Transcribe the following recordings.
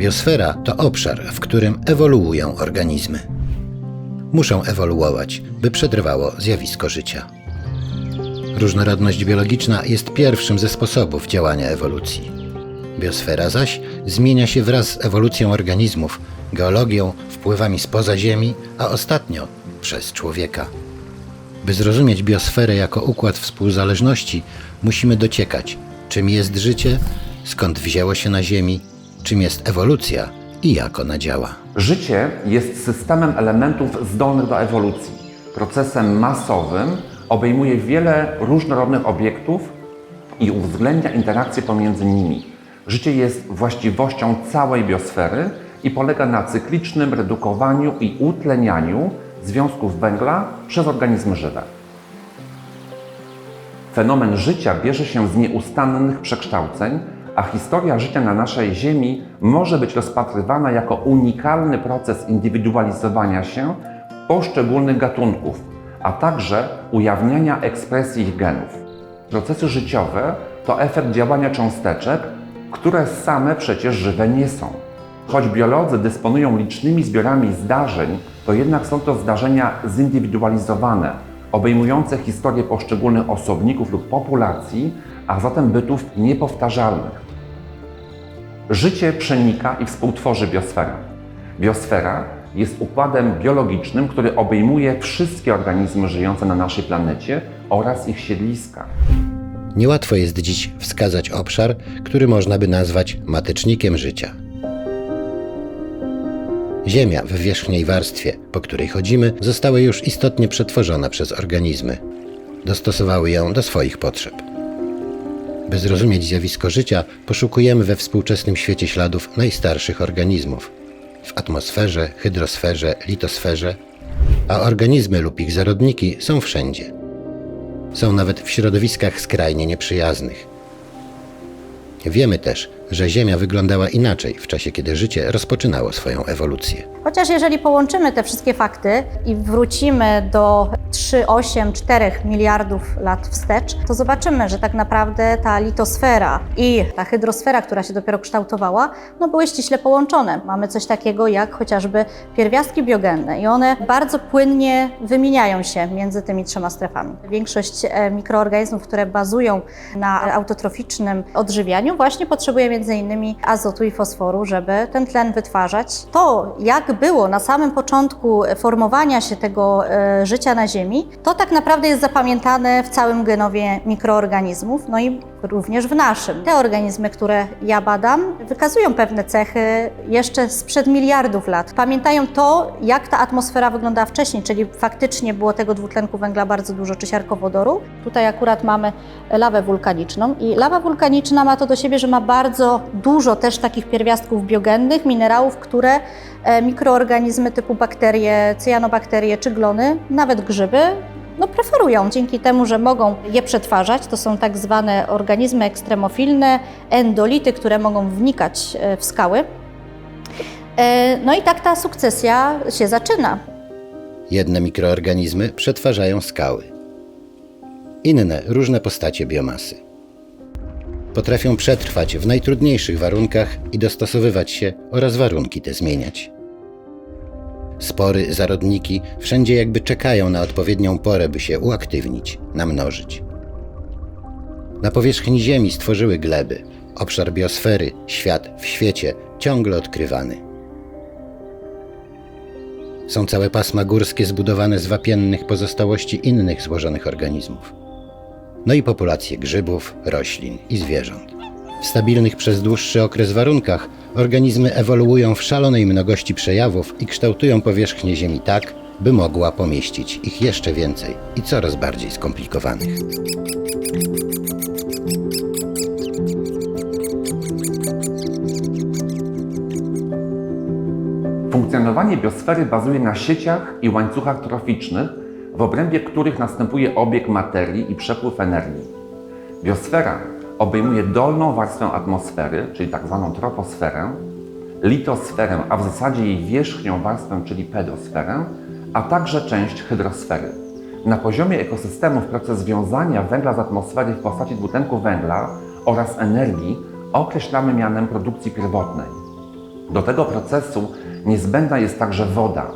Biosfera to obszar, w którym ewoluują organizmy. Muszą ewoluować, by przetrwało zjawisko życia. Różnorodność biologiczna jest pierwszym ze sposobów działania ewolucji. Biosfera zaś zmienia się wraz z ewolucją organizmów, geologią, wpływami spoza Ziemi, a ostatnio przez człowieka. By zrozumieć biosferę jako układ współzależności, musimy dociekać, czym jest życie, skąd wzięło się na Ziemi, czym jest ewolucja i jak ona działa. Życie jest systemem elementów zdolnych do ewolucji. Procesem masowym obejmuje wiele różnorodnych obiektów i uwzględnia interakcje pomiędzy nimi. Życie jest właściwością całej biosfery i polega na cyklicznym redukowaniu i utlenianiu związków węgla przez organizmy żywe. Fenomen życia bierze się z nieustannych przekształceń, a historia życia na naszej Ziemi może być rozpatrywana jako unikalny proces indywidualizowania się poszczególnych gatunków, a także ujawniania ekspresji ich genów. Procesy życiowe to efekt działania cząsteczek, które same przecież żywe nie są. Choć biolodzy dysponują licznymi zbiorami zdarzeń, to jednak są to zdarzenia zindywidualizowane, obejmujące historię poszczególnych osobników lub populacji, a zatem bytów niepowtarzalnych. Życie przenika i współtworzy biosferę. Biosfera jest układem biologicznym, który obejmuje wszystkie organizmy żyjące na naszej planecie oraz ich siedliska. Niełatwo jest dziś wskazać obszar, który można by nazwać matecznikiem życia. Ziemia w wierzchniej warstwie, po której chodzimy, została już istotnie przetworzona przez organizmy. Dostosowały ją do swoich potrzeb. By zrozumieć zjawisko życia, poszukujemy we współczesnym świecie śladów najstarszych organizmów w atmosferze, hydrosferze, litosferze, a organizmy lub ich zarodniki są wszędzie. Są nawet w środowiskach skrajnie nieprzyjaznych. Wiemy też, że Ziemia wyglądała inaczej w czasie, kiedy życie rozpoczynało swoją ewolucję. Chociaż jeżeli połączymy te wszystkie fakty i wrócimy do 3,8-4 miliardów lat wstecz, to zobaczymy, że tak naprawdę ta litosfera i ta hydrosfera, która się dopiero kształtowała, no były ściśle połączone. Mamy coś takiego jak chociażby pierwiastki biogenne i one bardzo płynnie wymieniają się między tymi trzema strefami. Większość e, mikroorganizmów, które bazują na autotroficznym odżywianiu, właśnie potrzebuje między innymi azotu i fosforu, żeby ten tlen wytwarzać. To, jak było na samym początku formowania się tego e, życia na Ziemi, to tak naprawdę jest zapamiętane w całym genowie mikroorganizmów, no i również w naszym. Te organizmy, które ja badam, wykazują pewne cechy jeszcze sprzed miliardów lat. Pamiętają to, jak ta atmosfera wyglądała wcześniej, czyli faktycznie było tego dwutlenku węgla bardzo dużo, czy siarkowodoru. Tutaj akurat mamy lawę wulkaniczną i lawa wulkaniczna ma to do siebie, że ma bardzo dużo też takich pierwiastków biogennych, minerałów, które e, mikroorganizmy typu bakterie, cyjanobakterie czy glony, nawet grzyby no, preferują dzięki temu, że mogą je przetwarzać. To są tak zwane organizmy ekstremofilne, endolity, które mogą wnikać e, w skały. E, No i tak ta sukcesja się zaczyna. Jedne mikroorganizmy przetwarzają skały, inne różne postacie biomasy. Potrafią przetrwać w najtrudniejszych warunkach i dostosowywać się oraz warunki te zmieniać. Spory, zarodniki wszędzie jakby czekają na odpowiednią porę, by się uaktywnić, namnożyć. Na powierzchni Ziemi stworzyły gleby, obszar biosfery, świat w świecie, ciągle odkrywany. Są całe pasma górskie zbudowane z wapiennych pozostałości innych złożonych organizmów. No i populacje grzybów, roślin i zwierząt. W stabilnych przez dłuższy okres warunkach organizmy ewoluują w szalonej mnogości przejawów i kształtują powierzchnię Ziemi tak, by mogła pomieścić ich jeszcze więcej i coraz bardziej skomplikowanych. Funkcjonowanie biosfery bazuje na sieciach i łańcuchach troficznych, w obrębie których następuje obieg materii i przepływ energii. Biosfera obejmuje dolną warstwę atmosfery, czyli tak zwaną troposferę, litosferę, a w zasadzie jej wierzchnią warstwę, czyli pedosferę, a także część hydrosfery. Na poziomie ekosystemów proces wiązania węgla z atmosfery w postaci dwutlenku węgla oraz energii określamy mianem produkcji pierwotnej. Do tego procesu niezbędna jest także woda.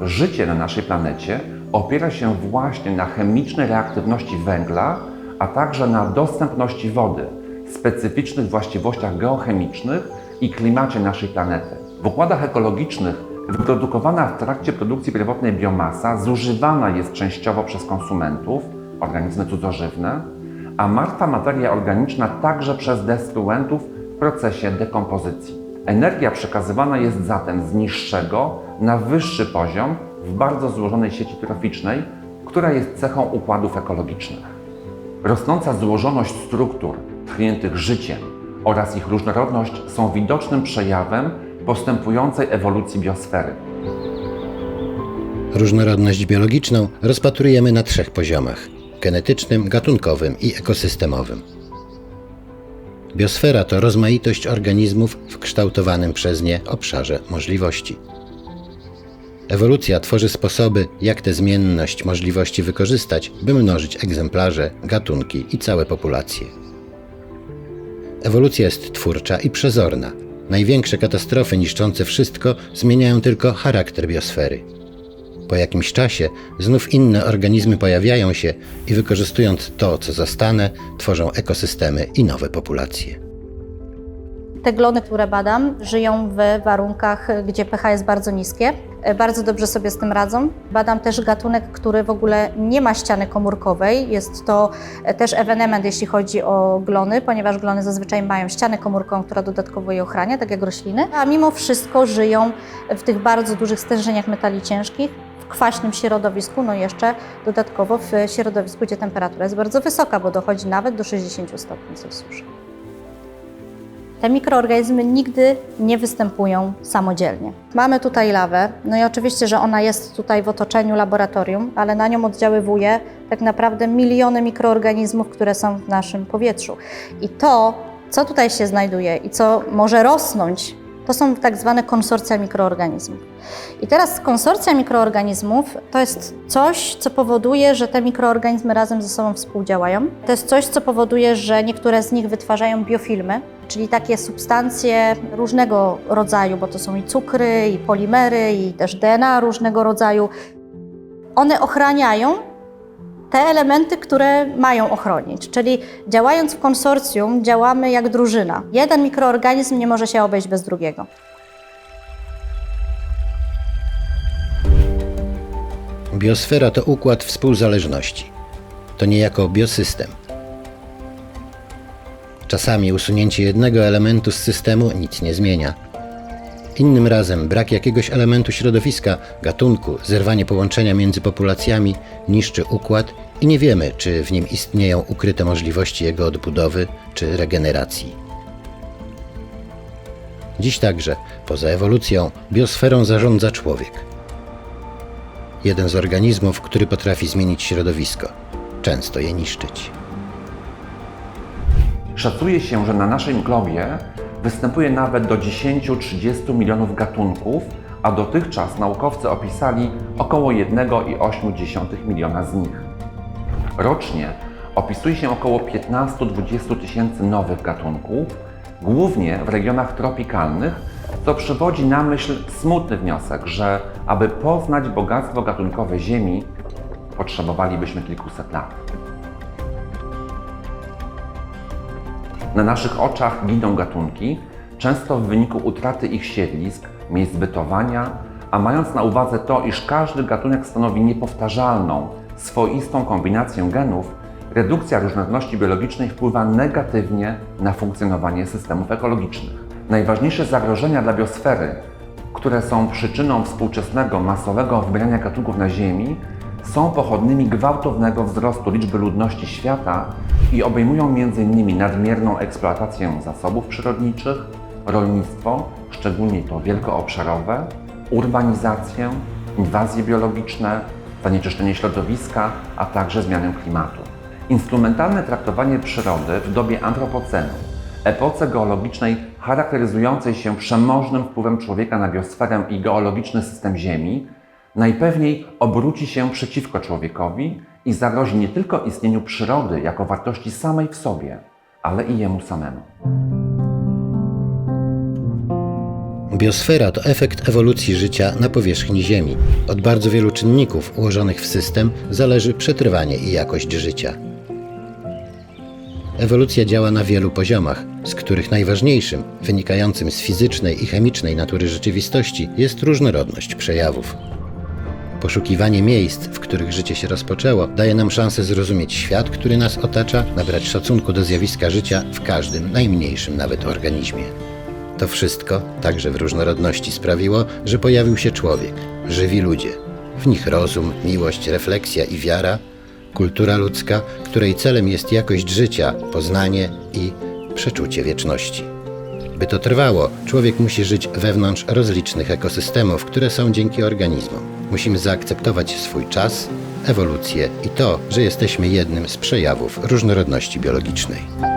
Życie na naszej planecie opiera się właśnie na chemicznej reaktywności węgla, a także na dostępności wody, specyficznych właściwościach geochemicznych i klimacie naszej planety. W układach ekologicznych wyprodukowana w trakcie produkcji pierwotnej biomasa zużywana jest częściowo przez konsumentów, organizmy cudzoziemne, a martwa materia organiczna także przez destruentów w procesie dekompozycji. Energia przekazywana jest zatem z niższego na wyższy poziom w bardzo złożonej sieci troficznej, która jest cechą układów ekologicznych. Rosnąca złożoność struktur tchniętych życiem oraz ich różnorodność są widocznym przejawem postępującej ewolucji biosfery. Różnorodność biologiczną rozpatrujemy na trzech poziomach: genetycznym, gatunkowym i ekosystemowym. Biosfera to rozmaitość organizmów w kształtowanym przez nie obszarze możliwości. Ewolucja tworzy sposoby, jak tę zmienność możliwości wykorzystać, by mnożyć egzemplarze, gatunki i całe populacje. Ewolucja jest twórcza i przezorna. Największe katastrofy niszczące wszystko zmieniają tylko charakter biosfery. Po jakimś czasie znów inne organizmy pojawiają się i wykorzystując to, co zastane, tworzą ekosystemy i nowe populacje. Te glony, które badam, żyją w warunkach, gdzie pH jest bardzo niskie. E, Bardzo dobrze sobie z tym radzą. Badam też gatunek, który w ogóle nie ma ściany komórkowej. Jest to e, też ewenement, jeśli chodzi o glony, ponieważ glony zazwyczaj mają ścianę komórkową, która dodatkowo je ochrania, tak jak rośliny, a mimo wszystko żyją w tych bardzo dużych stężeniach metali ciężkich, w kwaśnym środowisku, no jeszcze dodatkowo w środowisku, gdzie temperatura jest bardzo wysoka, bo dochodzi nawet do 60 stopni Celsjusza. Te mikroorganizmy nigdy nie występują samodzielnie. Mamy tutaj lawę, no i oczywiście, że ona jest tutaj w otoczeniu laboratorium, ale na nią oddziaływuje tak naprawdę miliony mikroorganizmów, które są w naszym powietrzu. I to, co tutaj się znajduje i co może rosnąć, to są tak zwane konsorcja mikroorganizmów. I teraz konsorcja mikroorganizmów to jest coś, co powoduje, że te mikroorganizmy razem ze sobą współdziałają. To jest coś, co powoduje, że niektóre z nich wytwarzają biofilmy, czyli takie substancje różnego rodzaju, bo to są i cukry, i polimery, i też DNA różnego rodzaju. One ochraniają te elementy, które mają ochronić. Czyli działając w konsorcjum, działamy jak drużyna. Jeden mikroorganizm nie może się obejść bez drugiego. Biosfera to układ współzależności. To niejako biosystem. Czasami usunięcie jednego elementu z systemu nic nie zmienia. Innym razem brak jakiegoś elementu środowiska, gatunku, zerwanie połączenia między populacjami niszczy układ i nie wiemy, czy w nim istnieją ukryte możliwości jego odbudowy czy regeneracji. Dziś także, poza ewolucją, biosferą zarządza człowiek. Jeden z organizmów, który potrafi zmienić środowisko, często je niszczyć. Szacuje się, że na naszym globie występuje nawet do 10-30 milionów gatunków, a dotychczas naukowcy opisali około 1,8 miliona z nich. Rocznie opisuje się około 15-20 tysięcy nowych gatunków, głównie w regionach tropikalnych, co przywodzi na myśl smutny wniosek, że aby poznać bogactwo gatunkowe Ziemi, potrzebowalibyśmy kilkuset lat. Na naszych oczach giną gatunki, często w wyniku utraty ich siedlisk, miejsc bytowania, a mając na uwadze to, iż każdy gatunek stanowi niepowtarzalną, swoistą kombinację genów, redukcja różnorodności biologicznej wpływa negatywnie na funkcjonowanie systemów ekologicznych. Najważniejsze zagrożenia dla biosfery, które są przyczyną współczesnego masowego wybierania gatunków na Ziemi, są pochodnymi gwałtownego wzrostu liczby ludności świata i obejmują m.in. nadmierną eksploatację zasobów przyrodniczych, rolnictwo, szczególnie to wielkoobszarowe, urbanizację, inwazje biologiczne, zanieczyszczenie środowiska, a także zmianę klimatu. Instrumentalne traktowanie przyrody w dobie antropocenu, epoce geologicznej charakteryzującej się przemożnym wpływem człowieka na biosferę i geologiczny system Ziemi, najpewniej obróci się przeciwko człowiekowi i zagrozi nie tylko istnieniu przyrody jako wartości samej w sobie, ale i jemu samemu. Biosfera to efekt ewolucji życia na powierzchni Ziemi. Od bardzo wielu czynników ułożonych w system zależy przetrwanie i jakość życia. Ewolucja działa na wielu poziomach, z których najważniejszym, wynikającym z fizycznej i chemicznej natury rzeczywistości, jest różnorodność przejawów. Poszukiwanie miejsc, w których życie się rozpoczęło, daje nam szansę zrozumieć świat, który nas otacza, nabrać szacunku do zjawiska życia w każdym, najmniejszym nawet organizmie. To wszystko, także w różnorodności, sprawiło, że pojawił się człowiek, żywi ludzie. W nich rozum, miłość, refleksja i wiara, kultura ludzka, której celem jest jakość życia, poznanie i przeczucie wieczności. By to trwało, człowiek musi żyć wewnątrz rozlicznych ekosystemów, które są dzięki organizmom. Musimy zaakceptować swój czas, ewolucję i to, że jesteśmy jednym z przejawów różnorodności biologicznej.